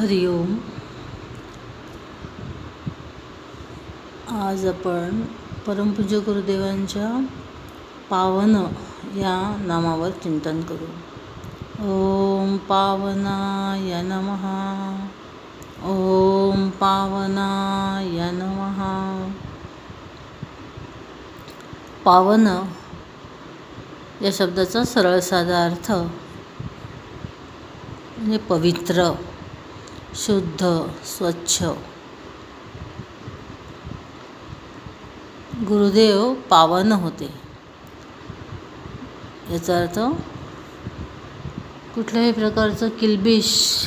हरि ओम. आज आपण परमपूज्य गुरुदेवांच्या पावन या नामावर चिंतन करू. ओम पावनाय नम. ओम पावनाय नम. पावन या शब्दाचा सरळ साधा अर्थ म्हणजे पवित्र. शुद्ध स्वच्छ. गुरुदेव पावन होते. याचा अर्थ कुठल्याही प्रकारचं किलबिश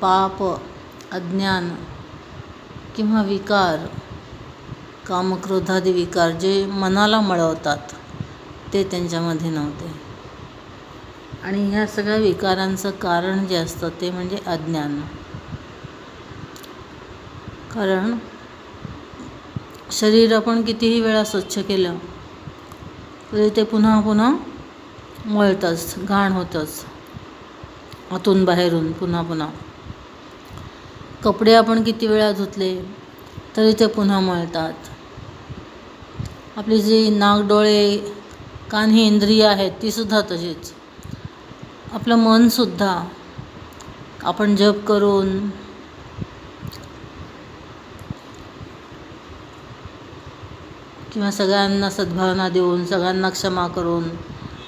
पाप अज्ञान किंवा विकार कामक्रोधादी विकार जे मनाला मळवतात ते त्यांच्यामध्ये नव्हते. आणि ह्या सगळ्या विकारांचं कारण जे असतं ते म्हणजे अज्ञान. कारण शरीर आपण कितीही वेळा स्वच्छ केलं तरी ते पुन्हा पुन्हा मळतंच घाण होतंच. आतून बाहेरून पुन्हा पुन्हा. कपडे आपण किती वेळा धुतले तरी ते पुन्हा मळतात. आपली जी नाक डोळे कान ही इंद्रिय आहेत तीसुद्धा तशीच. आपलं मनसुद्धा आपण जप करून किंवा सगळ्यांना सद्भावना देऊन सगळ्यांना क्षमा करून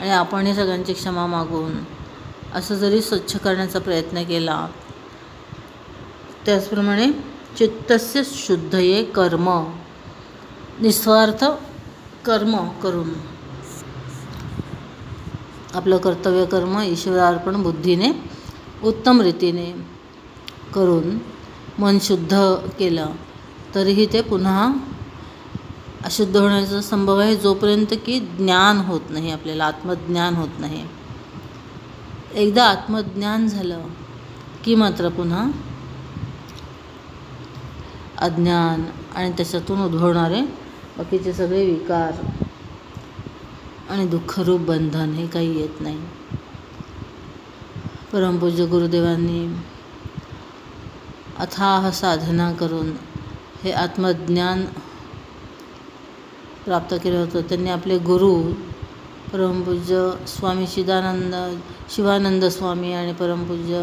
आणि आपणही सगळ्यांची क्षमा मागून असं जरी स्वच्छ करण्याचा प्रयत्न केला त्याचप्रमाणे चित्तस्य शुद्धये कर्म निस्वार्थ कर्म करून. आपलं कर्तव्य कर्म ईश्वरार्पण बुद्धीने उत्तम रीतीने करून मन शुद्ध केलं तरीही ते पुन्हा अशुद्ध होण्याचा संभव आहे. जोपर्यंत की ज्ञान होत नाही आपल्याला आत्मज्ञान होत नाही. एकदा आत्मज्ञान झालं की मात्र पुन्हा अज्ञान आणि त्याच्यातून उद्भवणारे बाकीचे सगळे विकार आणि दुःखरूप बंधन हे काही येत नाही. परमपूज्य गुरुदेवांनी अथाह साधना करून हे आत्मज्ञान प्राप्त केलं होतं. त्यांनी आपले गुरु परमपूज्य स्वामी शिदानंद शिवानंद स्वामी आणि परमपूज्य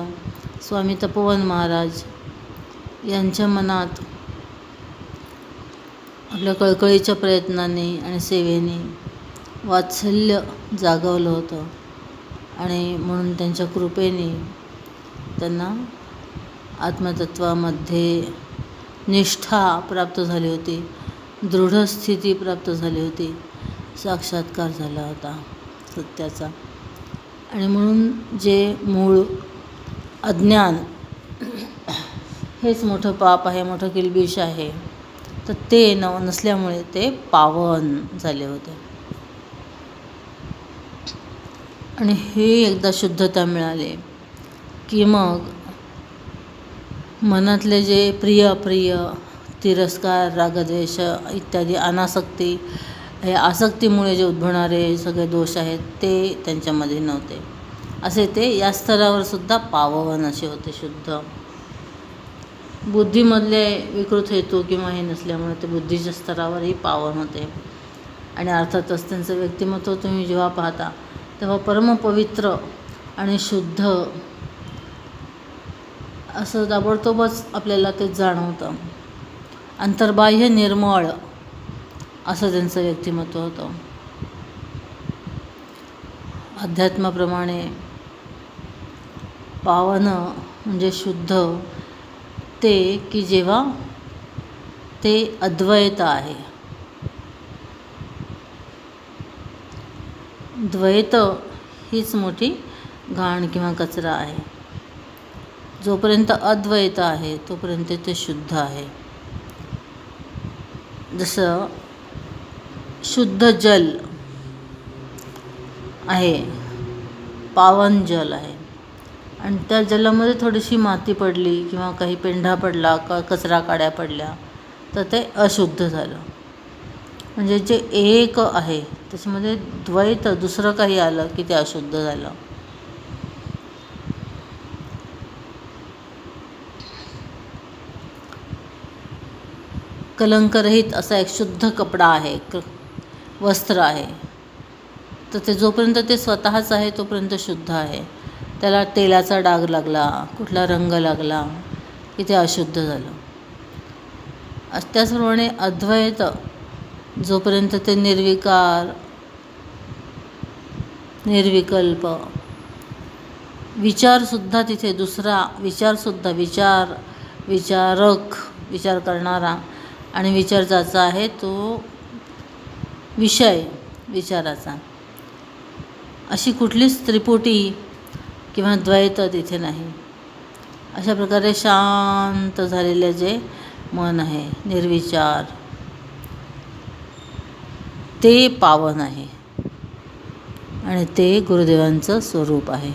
स्वामी तपोवन महाराज यांच्या मनात आपल्या कळकळीच्या प्रयत्नांनी आणि सेवेने वात्सल्य जागवलं होतं. आणि म्हणून त्यांच्या कृपेने त्यांना आत्मतत्वामध्ये निष्ठा प्राप्त झाली होती. दृढ स्थिती प्राप्त झाली होती. साक्षात्कार झाला होता सत्याचा. आणि म्हणून जे मूळ अज्ञान हेच मोठं पाप आहे मोठं किलबिश आहे तर ते न नसल्यामुळे ते पावन झाले होते. आणि हे एकदा शुद्धता मिळाले की मग मनातले जे प्रिय अप्रिय तिरस्कार रागद्वेष इत्यादी अनासक्ती हे आसक्तीमुळे जे उद्भवणारे सगळे दोष आहेत ते त्यांच्यामध्ये नव्हते. असे ते या स्तरावर सुद्धा पावन असे होते शुद्ध. बुद्धीमधले विकृत हेतू किंवा हे नसल्यामुळे ते बुद्धीच्या स्तरावरही पावन होते. आणि अर्थातच त्यांचं व्यक्तिमत्व तुम्ही जेव्हा पाहता तेव्हा परमपवित्र आणि शुद्ध असं ताबडतोबच आपल्याला ते जाणवतं. अंतर्बाह्य निर्मळ असं त्यांचं व्यक्तिमत्व होतं. अध्यात्माप्रमाणे पावन म्हणजे शुद्ध ते की जेव्हा ते अद्वैत आहे. द्वैत हीच मोठी घाण किंवा कचरा आहे. जोपर्यंत अद्वैत आहे तोपर्यंत ते शुद्ध आहे. जसं शुद्ध जल आहे पावन जल आहे आणि त्या जलामध्ये थोडीशी माती पडली किंवा काही पेंढा पडला का कचरा काड्या पडल्या तर ते अशुद्ध झालं. म्हणजे जे एक आहे त्याच्यामध्ये द्वैत दुसरं काही आलं की ते अशुद्ध झालं. कलंकरहित असा एक शुद्ध कपडा आहे वस्त्र आहे. तर ते जोपर्यंत ते स्वतःच आहे तोपर्यंत शुद्ध आहे. त्याला तेलाचा डाग लागला कुठला रंग लागला की ते अशुद्ध झालं. त्याचप्रमाणे अद्वैत जोपर्यंत ते निर्विकार निर्विकल्प. विचारसुद्धा तिथे दुसरा विचारसुद्धा विचार विचारक विचार करणारा आणि विचार ज्याचा आहे तो विषय विचाराचा. अशी कुठलीच त्रिपुटी किंवा द्वैत तिथे नाही. अशा प्रकारे शांत झालेले जे मन आहे निर्विचार. ते पावन आहे. आणि ते गुरुदेवांचं स्वरूप आहे.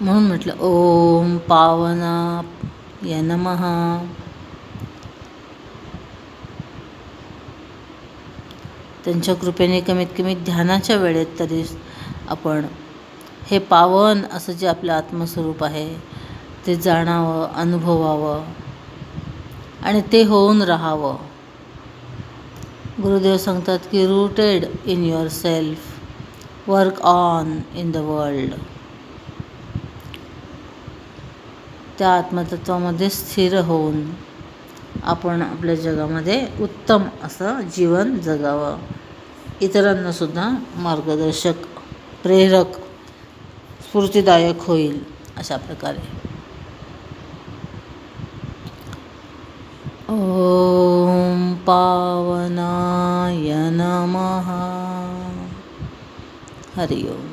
म्हणून म्हटलं ओम पावना या नमः. त्यांच्या कृपेने कमीत कमी ध्यानाच्या वेळेत तरी आपण हे पावन असं जे आपलं आत्मस्वरूप आहे ते जाणावं अनुभवावं. आणि ते होऊन राहावं. गुरुदेव सांगतात की rooted in yourself work on in the world त्या आत्मतत्वामध्ये स्थिर होऊन आपण आपल्या जगामध्ये उत्तम असं जीवन जगावं. इतरांनासुद्धा मार्गदर्शक प्रेरक स्फूर्तिदायक होईल अशा प्रकारे. ॐ पावनाय नमः। हरि ओम्।